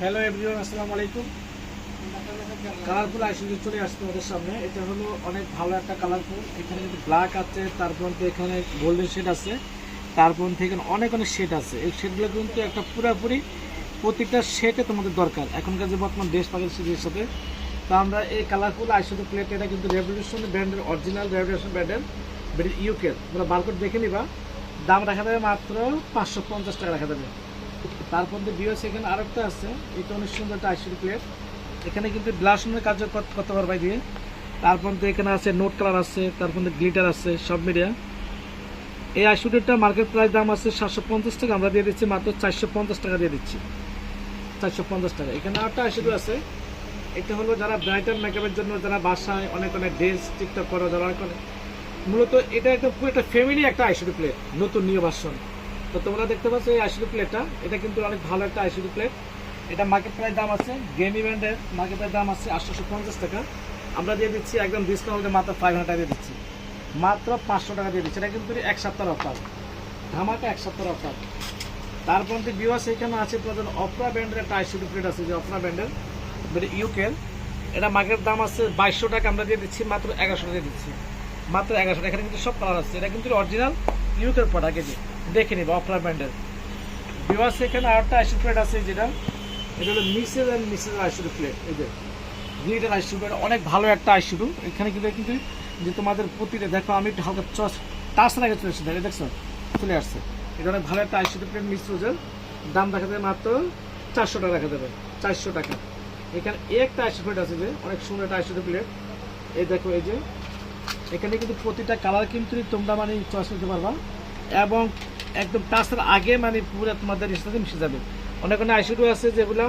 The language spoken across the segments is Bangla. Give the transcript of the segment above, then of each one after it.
হ্যালো এভরিওয়ান আসসালামু আলাইকুম। কালারফুল আইসুজে চলে আসছে আমাদের সামনে। এটা হলো অনেক ভালো একটা কালারফুল এখানে কিন্তু ব্ল্যাক আছে তারপর এখানে গোল্ডেন শেড আছে তারপর থেকে অনেক অনেক শেড আছে। এই শেডগুলো কিন্তু একটা পুরোপুরি প্রতিটা শেডে তোমাদের দরকার। এখনকার যে বর্তমান দেশ পাখির সিরিজের সাথে। তো আমরা এই কালারফুল আইসুজে প্লেট এটা কিন্তু রেভলিউশন ব্র্যান্ডের অরিজিনাল রেভলিউশন ব্র্যান্ডের ইউকে তোমরা বারকোড দেখে নিবা। দাম রাখা যাবে মাত্র পাঁচশো পঞ্চাশ টাকা রাখা যাবে। তারপর দিয়ে বিওস এখানে আরেকটা আছে, এটা অনেক সুন্দর একটা আইসিডি প্লেট এখানে কিন্তু ব্লাশনের কাজ কর- করতে পারবে দিয়ে তারপর তো এখানে আছে নোট কালার আছে তারপর গ্লিটার আছে, সব মিডিয়া এই আইসুডিটা মার্কেট প্রাইস দাম আছে সাতশো পঞ্চাশ টাকা, আমরা দিয়ে দিচ্ছি মাত্র চারশো পঞ্চাশ টাকা দিয়ে দিচ্ছি। চারশো পঞ্চাশ টাকা। এখানে আরেকটা আইসুডি আছে, এটা হলো যারা ব্রাইটার মেকআপের জন্য যারা বাসায় অনেক অনেক ড্রেস টিকটক করো, যারা অনেক মূলত এটা একটা পুরো একটা ফ্যামিলি একটা আইসুডি প্লেট নতুন নিউ ভার্সন তো তোমরা দেখতে পাচ্ছ এই আইসিডি প্লেটটা। এটা কিন্তু অনেক ভালো একটা আইসিডি প্লেট। এটা মার্কেট প্রাইস দাম আছে গেমি ব্র্যান্ডের মার্কেট প্রাইস দাম আছে আটশোশো পঞ্চাশ টাকা। আমরা দিয়ে দিচ্ছি একদম ডিসকাউন্টে মাত্র ফাইভ হান্ড্রেড টাকা দিয়ে দিচ্ছি। মাত্র পাঁচশো টাকা দিয়ে দিচ্ছি। এটা কিন্তু এক সপ্তাহের অফার ধামাকা এক সপ্তাহের অফার তারপর যে বিওয়াস এখানে আছে তোমাদের অপরা ব্র্যান্ডের একটা আইসিডি প্লেট আছে, যে অপরা ব্র্যান্ডের ইউকের এটা মার্কেট দাম আছে বাইশশো টাকা। আমরা দিয়ে দিচ্ছি মাত্র এগারোশো টাকা দিয়ে দিচ্ছি। মাত্র এগারোশো টাকা। এখানে কিন্তু সব কালার আছে। এটা কিন্তু অরিজিনাল ইউকের প্রোডাক্ট এই দেখে নিব অফলার ব্র্যান্ডের বিওয়াস এখানে আরেকটা আইসুড প্লেট আছে যেটা, এটা হলো মিসেস অ্যান্ড মিসেস আইসুড প্লেট এই যে গ্রিটের আইসুড প্লেট অনেক ভালো একটা আইসুড এখানে কিন্তু কিন্তু যে তোমাদের প্রতিটা, দেখো আমি একটু হালকা চস টাচ লাগে চলে এসেছে দেখছ? চলে আসছে। এটা অনেক ভালো একটা আইসুড প্লেট মিক্স রোজের দাম দেখা যাবে মাত্র চারশো টাকা রাখা যাবে, চারশো টাকা। এখানে একটা আইসুড প্লেট আছে যে, অনেক সুন্দর একটা আইসুড প্লেট এই দেখো, এই যে, এখানে কিন্তু প্রতিটা কালার কিন্তু তোমরা মানে চয়েস করতে পারবা। এবং একদম টাচের আগে মানে পুরো তোমাদের সাথে মিশে যাবে। অনেক অনেক আইশুডু আছে যেগুলো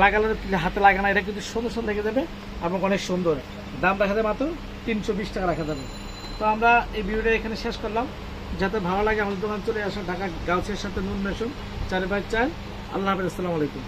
লাগালে হাতে লাগানো এটা কিন্তু সুন্দর সুন্দর লেগে যাবে এবং অনেক সুন্দর। দাম রাখা যাবে মাত্র তিনশো বিশ টাকা রাখা যাবে। তো আমরা এই ভিডিওটা এখানে শেষ করলাম। যাতে ভালো লাগে আমাদের দোকান চলে আসুন ঢাকা গার্লসের সাথে নুন মেশুন, চার বাই চার। আল্লাহ হাফিজ, আসসালামু আলাইকুম।